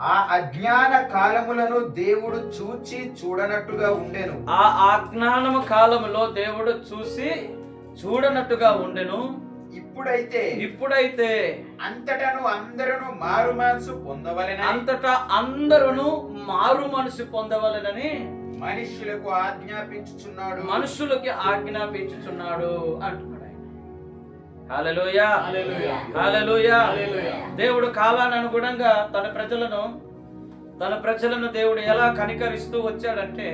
ఆ అజ్ఞాన కాలములను దేవుడు చూచి చూడనట్టుగా ఉండెను. ఆ అజ్ఞానము కాలములో దేవుడు చూసి చూడనట్టుగా ఉండెను. ఇప్పుడైతే ఇప్పుడైతే అంతటను అందరూ మారు మనసు పొందవలెన అంతటా అందరూ మారు మనసు పొందవలెనని మనుష్యులకు ఆజ్ఞాపించుచున్నాడు. మనుషులకి ఆజ్ఞాపించుచున్నాడు అంటున్నాడు. దేవుడు కాలాన్ని అనుగుణంగా తన ప్రజలను తన ప్రజలను దేవుడు ఎలా కనికరిస్తూ వచ్చాడంటే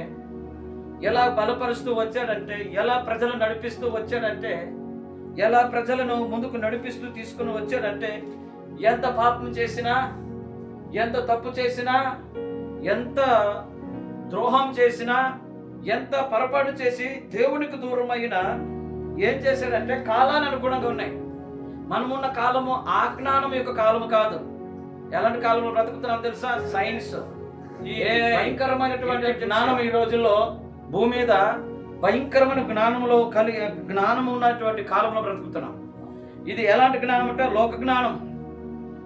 ఎలా బలపరుస్తూ వచ్చాడంటే ఎలా ప్రజలను నడిపిస్తూ వచ్చాడంటే ఎలా ప్రజలను ముందుకు నడిపిస్తూ తీసుకుని వచ్చాడంటే ఎంత పాపం చేసినా ఎంత తప్పు చేసినా ఎంత ద్రోహం చేసినా ఎంత పొరపాటు చేసి దేవునికి దూరమైన ఏం చేశాడంటే కాలాన్ని అనుగుణంగా ఉన్నాయి. మనమున్న కాలము ఆ జ్ఞానం యొక్క కాలము కాదు. ఎలాంటి కాలంలో బ్రతుకుతున్నాం తెలుసా? సైన్స్. ఈ భయంకరమైనటువంటి జ్ఞానం ఈ రోజుల్లో భూమి మీద భయంకరమైన జ్ఞానంలో కలిగి జ్ఞానం ఉన్నటువంటి కాలంలో బ్రతుకుతున్నాం. ఇది ఎలాంటి జ్ఞానం అంటే లోక జ్ఞానం.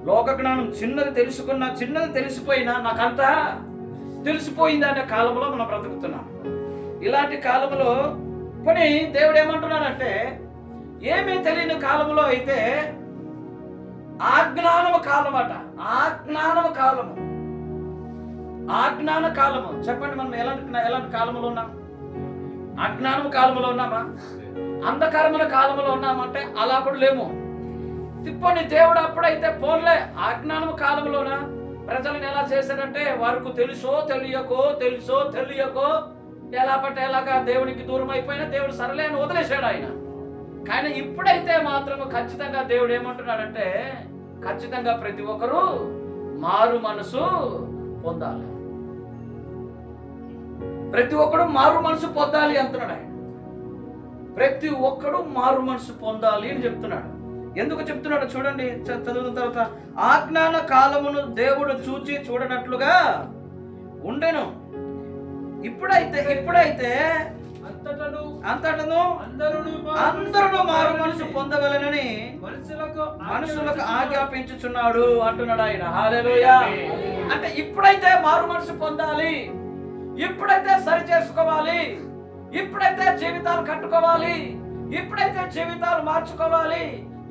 లోక జ్ఞానం చిన్నది తెలుసుకున్నా చిన్నది తెలిసిపోయినా నాకంతా తెలిసిపోయింది అనే కాలంలో మనం బ్రతుకుతున్నాం. ఇలాంటి కాలంలో పోనీ దేవుడు ఏమంటున్నానంటే ఏమీ తెలియని కాలంలో అయితే ఆజ్ఞానము కాలం అట ఆజ్ఞానము కాలము. ఆజ్ఞాన కాలము. చెప్పండి మనం ఎలాంటి ఎలాంటి కాలంలో ఉన్నాం? అజ్ఞానము కాలంలో ఉన్నామా? అంధకారమైన కాలంలో ఉన్నామంటే అలా కూడా లేము. తిప్పని దేవుడు అప్పుడైతే పోన్లే అజ్ఞానము కాలంలోనా ప్రజలను ఎలా చేశాడంటే వారికి తెలుసో తెలియకో తెలుసో తెలియకో ఎలా పట్టేలాగా దేవునికి దూరం అయిపోయినా దేవుడు సరలే అని వదిలేశాడు ఆయన. కానీ ఇప్పుడైతే మాత్రం ఖచ్చితంగా దేవుడు ఏమంటున్నాడంటే ఖచ్చితంగా ప్రతి ఒక్కరూ మారు మనసు పొందాలి. ప్రతి ఒక్కడు మారు మనసు పొందాలి అంటున్నాడు ఆయన. ప్రతి ఒక్కడు మారు మనసు పొందాలి అని చెప్తున్నాడు. ఎందుకు చెప్తున్నాడు చూడండి చ- చదువుతున్న తర్వాత ఆజ్ఞాన కాలమును దేవుడు చూచి చూడనట్లుగా ఉండెను. ఇప్పుడైతే ఇప్పుడైతే అంతటను అంతటను అందరును అందరూ మారు మనసు పొందవలెనని మనుషులకు మనుషులకు ఆజ్ఞాపించుచున్నాడు అంటున్నాడు ఆయన. అంటే ఇప్పుడైతే మారు మనసు పొందాలి. ఇప్పుడైతే సరి చేసుకోవాలి. ఇప్పుడైతే జీవితాలు కట్టుకోవాలి. ఇప్పుడైతే జీవితాలు మార్చుకోవాలి.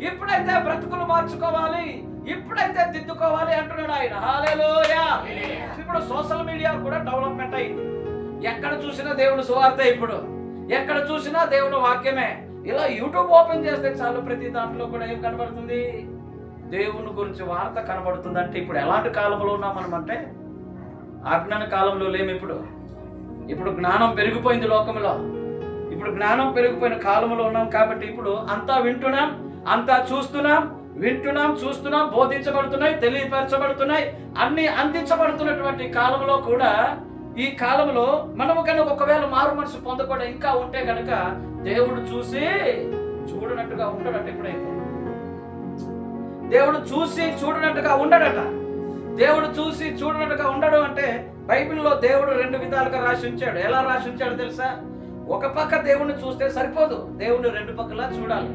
ఇప్పుడైతే బ్రతుకులు మార్చుకోవాలి. ఇప్పుడైతే దిద్దుకోవాలి అంటున్నాడు ఆయన. ఇప్పుడు సోషల్ మీడియా కూడా డెవలప్మెంట్ అయింది. ఎక్కడ చూసినా దేవుడు సువార్త ఇప్పుడు? ఎక్కడ చూసినా దేవుడు వాక్యమే? ఇలా యూట్యూబ్ ఓపెన్ చేస్తే చాలు ప్రతి దాంట్లో కూడా ఏం కనబడుతుంది? దేవుని గురించి వార్త కనబడుతుంది అంటే ఇప్పుడు ఎలాంటి కాలంలో ఉన్నాం మనం అజ్ఞాన కాలంలో లేము ఇప్పుడు. ఇప్పుడు జ్ఞానం పెరిగిపోయింది లోకంలో. ఇప్పుడు జ్ఞానం పెరిగిపోయిన కాలంలో ఉన్నాం కాబట్టి ఇప్పుడు అంతా వింటున్నాం అంతా చూస్తున్నాం వింటున్నాం చూస్తున్నాం బోధించబడుతున్నాయి తెలియపరచబడుతున్నాయి అన్ని అందించబడుతున్నటువంటి కాలంలో కూడా ఈ కాలంలో మనము కనుక ఒకవేళ మారు మనసు పొందకుండా ఇంకా ఉంటే కనుక దేవుడు చూసి చూడనట్టుగా ఉండడట ఎప్పుడైతే? దేవుడు చూసి చూడనట్టుగా ఉండడట. దేవుడు చూసి చూడనట్టుగా ఉండడు అంటే బైబిల్లో దేవుడు రెండు విధాలుగా రాసి ఉంచాడు. ఎలా రాసి ఉంచాడు తెలుసా? ఒక పక్క దేవుణ్ణి చూస్తే సరిపోదు. దేవుణ్ణి రెండు పక్కలా చూడాలి.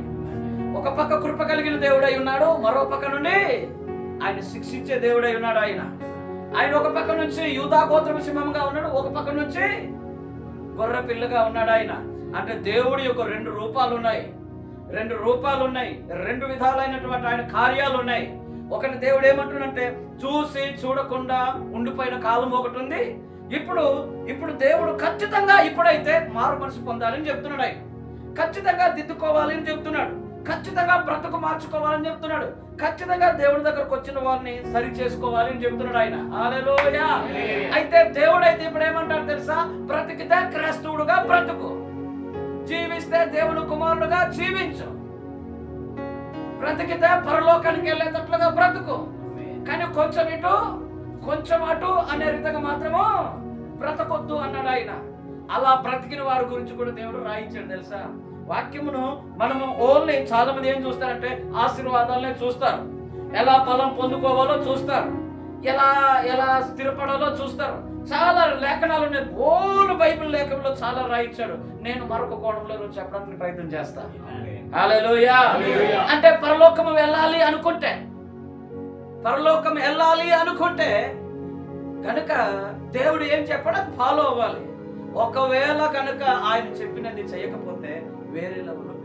ఒక పక్క కృప కలిగిన దేవుడై ఉన్నాడు. మరో పక్క నుండి ఆయన శిక్షించే దేవుడై ఉన్నాడు ఆయన. ఆయన ఒక పక్క నుంచి యూదా సింహంగా ఉన్నాడు ఒక పక్క నుంచి గొర్రె పిల్లగా ఉన్నాడు ఆయన. అంటే దేవుడి యొక్క రెండు రూపాలు ఉన్నాయి రెండు రూపాలు ఉన్నాయి రెండు విధాలైనటువంటి ఆయన కార్యాలు ఉన్నాయి ఒకటి దేవుడు ఏమంటున్నంటే చూసి చూడకుండా ఉండిపోయిన కాలం ఒకటి ఉంది. ఇప్పుడు ఇప్పుడు దేవుడు ఖచ్చితంగా ఇప్పుడైతే మారు మనసు పొందాలని చెప్తున్నాడు ఆయన. ఖచ్చితంగా దిద్దుకోవాలి అని చెప్తున్నాడు. ఖచ్చితంగా బ్రతుకు మార్చుకోవాలని చెప్తున్నాడు. ఖచ్చితంగా దేవుడి దగ్గరకు వచ్చిన వారిని సరి చేసుకోవాలి అని చెప్తున్నాడు ఆయన. హల్లెలూయా. అయితే దేవుడు అయితే ఇప్పుడు ఏమంటాడు తెలుసా? బ్రతికితే క్రైస్తవుడుగా బ్రతుకు. జీవిస్తే దేవుడు కుమారుడుగా జీవించు. బ్రతికితే పరలోకానికి వెళ్ళేటట్లుగా బ్రతుకు. కానీ కొంచెం ఇటు కొంచెం అటు అనే రీతిగా మాత్రము బ్రతకొద్దు అన్నాడు ఆయన. అలా బ్రతికిన వారి గురించి కూడా దేవుడు రాయించాడు తెలుసా? వాక్యమును మనము ఓన్లీ చాలా మంది ఏం చూస్తారంటే ఆశీర్వాదాలనే చూస్తారు. ఎలా ఫలం పొందుకోవాలో చూస్తారు. ఎలా ఎలా స్థిరపడాలో చూస్తారు. చాలా లేఖనాలు ఉన్నాయి. ఓన్ బైబిల్ లేఖనంలో చాలా రాయించాడు. నేను మరొక కోణంలో చెప్పడానికి ప్రయత్నం చేస్తాను హల్లెలూయా. అంటే పరలోకము వెళ్ళాలి అనుకుంటే పరలోకం వెళ్ళాలి అనుకుంటే కనుక దేవుడు ఏం చెప్పాడో? ఫాలో అవ్వాలి. ఒకవేళ కనుక ఆయన చెప్పినది చేయకపోతే వేరే లెవెల్లోకి